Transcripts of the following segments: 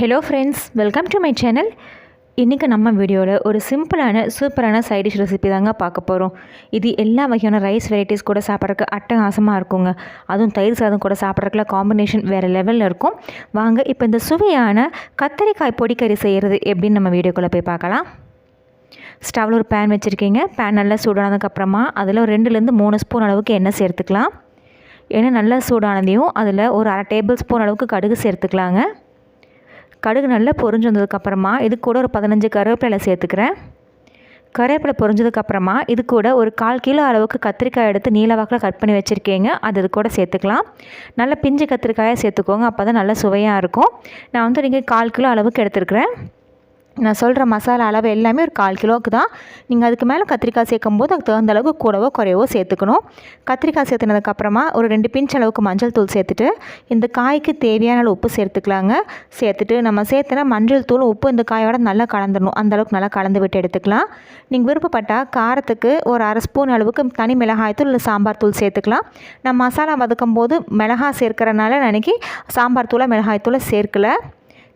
Hello friends welcome to my channel இன்றைக்கி நம்ம வீடியோவில் ஒரு சிம்பிளான சூப்பரான சைட் டிஷ் ரெசிபி தாங்க பார்க்க போகிறோம் இது எல்லா வகையான ரைஸ் வெரைட்டிஸ் கூட சாப்பிட்றதுக்கு அட்டகாசமாக இருக்குங்க. அதுவும் தயிர் சாதம் கூட சாப்பிட்றதுக்குள்ள காம்பினேஷன் வேறு லெவலில் இருக்கும். வாங்க இப்போ இந்த சுவையான கத்தரிக்காய் பொடிக்கறி செய்கிறது எப்படின்னு நம்ம வீடியோக்குள்ளே போய் பார்க்கலாம். ஸ்டவ்வில் ஒரு பேன் வச்சுருக்கீங்க. பேன் நல்லா சூடானதுக்கப்புறமா அதில் ஒரு ரெண்டுலேருந்து மூணு ஸ்பூன் அளவுக்கு எண்ணெய் சேர்த்துக்கலாம். எண்ணெய் நல்லா சூடானதையும் அதில் ஒரு அரை டேபிள் ஸ்பூன் அளவுக்கு கடுகு சேர்த்துக்கலாங்க. கடுகு நல்லா பொரிஞ்சு வந்ததுக்கப்புறமா இது கூட ஒரு பதினஞ்சு கருவேப்பிலை சேர்த்துக்கிறேன். கருவேப்பிலை பொரிஞ்சதுக்கப்புறமா இது கூட ஒரு கால் கிலோ அளவுக்கு கத்திரிக்காய் எடுத்து நீளவாக்கில் கட் பண்ணி வச்சுருக்கீங்க. அது இது கூட சேர்த்துக்கலாம். நல்ல பிஞ்சு கத்திரிக்காயை சேர்த்துக்கோங்க. அப்போ தான் நல்லா சுவையாக இருக்கும். நான் வந்து நீங்கள் கால் கிலோ அளவுக்கு எடுத்துருக்கிறேன். நான் சொல்கிற மசாலா அளவு எல்லாமே ஒரு கால் கிலோவுக்கு தான். நீங்கள் அதுக்கு மேலே கத்திரிக்காய் சேர்க்கும் போது அதுக்கு தகுந்த அளவுக்கு கூடவோ குறையவோ சேர்த்துக்கணும். கத்திரிக்காய் சேர்த்துனதுக்கப்புறமா ஒரு ரெண்டு பிஞ்ச் அளவுக்கு மஞ்சள் தூள் சேர்த்துட்டு இந்த காய்க்கு தேவையான அளவு உப்பு சேர்த்துக்கலாங்க. சேர்த்துட்டு நம்ம சேர்த்துனா மஞ்சள் தூள் உப்பு இந்த காயோட நல்லா கலந்துடணும் அந்தளவுக்கு நல்லா கலந்து விட்டு எடுத்துக்கலாம். நீங்கள் விருப்பப்பட்டால் காரத்துக்கு ஒரு அரை ஸ்பூன் அளவுக்கு தனி மிளகாய் தூள் இல்லை சாம்பார் தூள் சேர்த்துக்கலாம். நான் மசாலா வதக்கும் போது மிளகாய் சேர்க்கிறனால நினைக்கி சாம்பார் தூளை மிளகாய் தூளை சேர்க்கலை.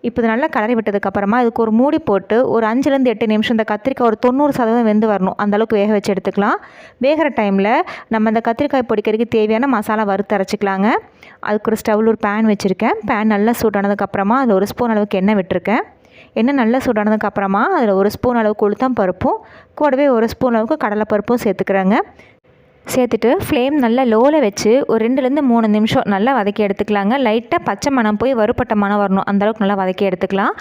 இப்போ இது நல்லா கலரி விட்டதுக்கப்புறமா இதுக்கு ஒரு மூடி போட்டு ஒரு அஞ்சுலேருந்து எட்டு நிமிஷம் இந்த கத்திரிக்காய் ஒரு தொண்ணூறு சதவீதம் வெந்து வரணும். அந்தளவுக்கு வேக வச்சு எடுத்துக்கலாம். வேகிற டைமில் நம்ம இந்த கத்திரிக்காய் பொடிக்கிறதுக்கு தேவையான மசாலா வறுத்து அரைச்சிக்கலாங்க. அதுக்கு ஒரு ஸ்டவ்வில் ஒரு பேன் வச்சுருக்கேன். பேன் நல்லா சூடானதுக்கப்புறமா அதில் ஒரு ஸ்பூன் அளவுக்கு எண்ணெய் விட்டுருக்கேன். எண்ணெய் நல்லா சூடானதுக்கப்புறமா அதில் ஒரு ஸ்பூன் அளவுக்கு உளுத்தம் பருப்பும் கூடவே ஒரு ஸ்பூன் அளவுக்கு கடலைப்பருப்பும் சேர்த்துக்கிறேங்க. சேர்த்துட்டு ஃப்ளேம் நல்லா லோவில் வச்சு ஒரு ரெண்டுலேருந்து மூணு நிமிஷம் நல்லா வதக்கி எடுத்துக்கலாங்க. லைட்டாக பச்சை மணம் போய் வறுப்பட்ட மனம் வரணும். அந்தளவுக்கு நல்லா வதக்கி எடுத்துக்கலாம்.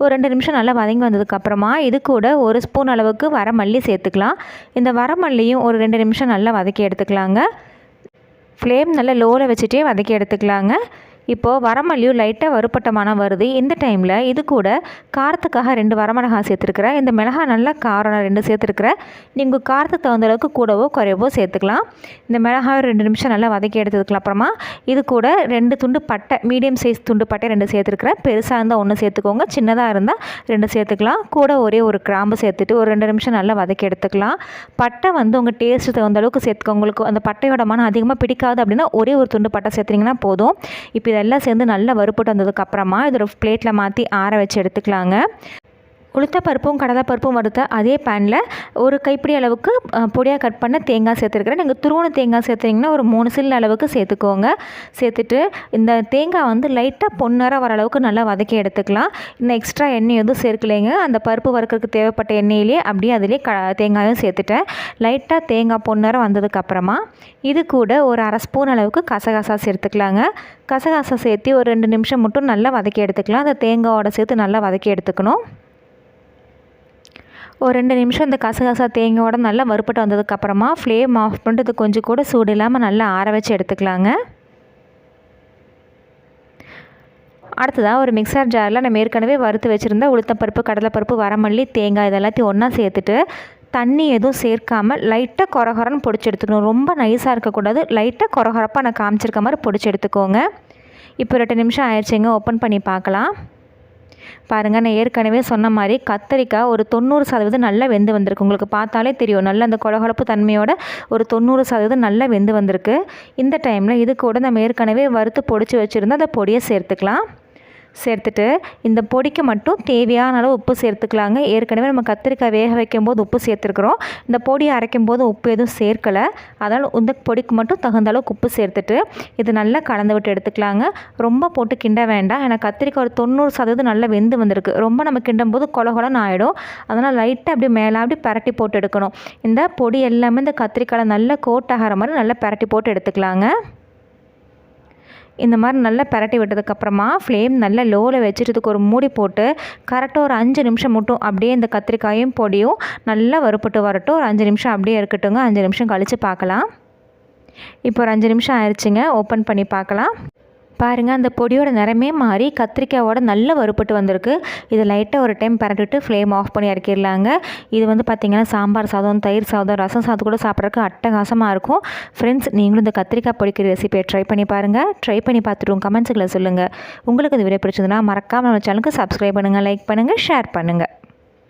ஒரு ரெண்டு நிமிஷம் நல்லா வதங்கி வந்ததுக்கப்புறமா இது கூட ஒரு ஸ்பூன் அளவுக்கு வரமல்லி சேர்த்துக்கலாம். இந்த வரமல்லியும் ஒரு ரெண்டு நிமிஷம் நல்லா வதக்கி எடுத்துக்கலாங்க. ஃப்ளேம் நல்லா லோவில் வச்சுட்டே வதக்கி எடுத்துக்கலாங்க. இப்போது வரமல்லியும் லைட்டாக வறுப்பட்ட மனம் வருது. இந்த டைமில் இது கூட காரத்துக்காக ரெண்டு வரமிளகாய் சேர்த்துருக்குறேன் இந்த மிளகாய் நல்லா காரம் ரெண்டு சேர்த்துருக்குறேன் நீங்கள் காரத்துக்கு தகுந்த அளவுக்கு கூடவோ குறைவோ சேர்த்துக்கலாம். இந்த மிளகாய் ரெண்டு நிமிஷம் நல்லா வதக்கி எடுத்ததுக்கு அப்புறமா இது கூட ரெண்டு துண்டு பட்டை மீடியம் சைஸ் துண்டு பட்டை ரெண்டு சேர்த்துருக்குறேன் பெருசாக இருந்தால் ஒன்று சேர்த்துக்கோங்க சின்னதாக இருந்தால் ரெண்டு சேர்த்துக்கலாம். கூட ஒரே ஒரு கிராம்பு சேர்த்துட்டு ஒரு ரெண்டு நிமிஷம் நல்லா வதக்கி எடுத்துக்கலாம். பட்டை வந்து உங்கள் டேஸ்ட்டு தகுந்த அளவுக்கு சேர்த்துக்கோங்க. உங்களுக்கு அந்த பட்டையோட மனம் அதிகமாக பிடிக்காது அப்படின்னா ஒரே ஒரு துண்டு பட்டை சேர்த்துறீங்கன்னா போதும். இப்போ இதெல்லாம் சேர்ந்து நல்லா வறுப்பட்டு வந்ததுக்கப்புறமா இது ஒரு பிளேட்டில் மாற்றி ஆற வச்சு எடுத்துக்கலாங்க. உளுத்தப்பருப்பும் கடலைப்பருப்பும் வறுத்த அதே பேனில் ஒரு கைப்பிடி அளவுக்கு பொடியாக கட் பண்ண தேங்காய் சேர்த்துருக்குறேன். நீங்கள் துருவண தேங்காய் சேர்த்துறீங்கன்னா ஒரு மூணு சில்லு அளவுக்கு சேர்த்துக்கோங்க. சேர்த்துட்டு இந்த தேங்காய் வந்து லைட்டாக பொன்னராக வர அளவுக்கு நல்லா வதக்கி எடுத்துக்கலாம். இன்னும் எக்ஸ்ட்ரா எண்ணெய் எதுவும் சேர்க்கலைங்க. அந்த பருப்பு வறுக்கிறதுக்கு தேவைப்பட்ட எண்ணெயிலே அப்படியே அதிலே க தேங்காயும் சேர்த்துட்டேன். லைட்டாக தேங்காய் பொன்னராக வந்ததுக்கப்புறமா இது கூட ஒரு அரை ஸ்பூன் அளவுக்கு கசகசா சேர்த்துக்கலாங்க. கசகசா சேர்த்து ஒரு ரெண்டு நிமிஷம் மட்டும் நல்லா வதக்கி எடுத்துக்கலாம். அந்த தேங்காயோட சேர்த்து நல்லா வதக்கி எடுத்துக்கணும். ஒரு ரெண்டு நிமிஷம் இந்த கசகசா தேங்காயோட நல்லா வறுப்பட்டு வந்ததுக்கப்புறமா ஃப்ளேம் ஆஃப் பண்ணிட்டு கொஞ்சம் கூட சூடு இல்லாமல் நல்லா ஆற வச்சு எடுத்துக்கலாங்க. அடுத்ததாக ஒரு மிக்சர் ஜாரில் நம்ம ஏற்கனவே வறுத்து வச்சுருந்த உளுத்தப்பருப்பு கடலைப்பருப்பு வரமல்லி தேங்காய் இதெல்லாத்தையும் ஒன்றா சேர்த்துட்டு தண்ணி எதுவும் சேர்க்காமல் லைட்டாக குறகுறன்னு பொடிச்சு எடுத்துக்கணும். ரொம்ப நைஸாக இருக்கக்கூடாது. லைட்டாக குறகுறப்பாக நான் காமிச்சிருக்க மாதிரி பொடிச்சு எடுத்துக்கோங்க. இப்போ ரெண்டு நிமிஷம் ஆயிடுச்சுங்க. ஓப்பன் பண்ணி பார்க்கலாம். பாருங்கள் நான் ஏற்கனவே சொன்ன மாதிரி கத்தரிக்காய் ஒரு தொண்ணூறு சதவீதம் நல்லா வெந்து வந்திருக்கு. உங்களுக்கு பார்த்தாலே தெரியும். நல்ல அந்த கொழகொழப்பு தன்மையோட ஒரு தொண்ணூறு சதவீதம் நல்லா வெந்து வந்திருக்கு. இந்த டைமில் இது கூட நம்ம ஏற்கனவே வறுத்து பொடிச்சு வச்சுருந்தா அந்த பொடியை சேர்த்துக்கலாம். சேர்த்துட்டு இந்த பொடிக்கு மட்டும் தேவையான அளவு உப்பு சேர்த்துக்கலாங்க. ஏற்கனவே நம்ம கத்திரிக்காய் வேக வைக்கும் போது உப்பு சேர்த்துருக்குறோம். இந்த பொடியை அரைக்கும் போது உப்பு எதுவும் சேர்க்கலை. அதனால் இந்த பொடிக்கு மட்டும் தகுந்த அளவுக்கு உப்பு சேர்த்துட்டு இது நல்லா கலந்து விட்டு எடுத்துக்கலாங்க. ரொம்ப போட்டு கிண்ட வேண்டாம். ஏன்னா கத்திரிக்காய் ஒரு தொண்ணூறு சதவீதம் நல்லா வெந்து வந்திருக்கு. ரொம்ப நம்ம கிண்டும் போது கொல கொலன்னு ஆகிடும் அதனால் லைட்டாக அப்படி மேலே அப்படி பரட்டி போட்டு எடுக்கணும். இந்த பொடி எல்லாமே இந்த கத்திரிக்காயில் நல்லா கோட் ஆகிற மாதிரி நல்லா பரட்டி போட்டு எடுத்துக்கலாங்க. இந்த மாதிரி நல்லா பரட்டி விட்டதுக்கப்புறமா ஃப்ளேம் நல்லா லோவில் வச்சுட்டதுக்கு ஒரு மூடி போட்டு கரெக்டாக ஒரு அஞ்சு நிமிஷம் மட்டும் அப்படியே இந்த கத்திரிக்காயும் பொடியும் நல்லா வறுப்பட்டு வரட்டும். ஒரு அஞ்சு நிமிஷம் அப்படியே இருக்கட்டுங்க அஞ்சு நிமிஷம் கழித்து பார்க்கலாம். இப்போ ஒரு அஞ்சு நிமிஷம் ஆயிடுச்சுங்க ஓப்பன் பண்ணி பார்க்கலாம். பாருங்கள் அந்த பொடியோட நிறமே மாறி கத்திரிக்காயோட நல்ல வறுப்பட்டு வந்திருக்கு. இதை லைட்டாக ஒரு டைம் பரட்டிட்டு ஃப்ளேம் ஆஃப் பண்ணி இறக்கிடலாங்க. இது வந்து பார்த்திங்கன்னா சாம்பார் சாதம் தயிர் சாதம் ரசம் சாதம் கூட சாப்பிட்றதுக்கு அட்டகாசமாக இருக்கும். ஃப்ரெண்ட்ஸ் நீங்களும் இந்த கத்திரிக்காய் பொடிக்கிற ரெசிபியை ட்ரை பண்ணி பாருங்கள் ட்ரை பண்ணி பார்த்துட்டு உங்கள் கமெண்ட்ஸுகளை சொல்லுங்கள் உங்களுக்கு இந்த வீடியோ பிடிச்சதுன்னா மறக்காமல் நம்ம சேனலுக்கு சப்ஸ்கிரைப் பண்ணுங்கள் லைக் பண்ணுங்கள் ஷேர் பண்ணுங்கள்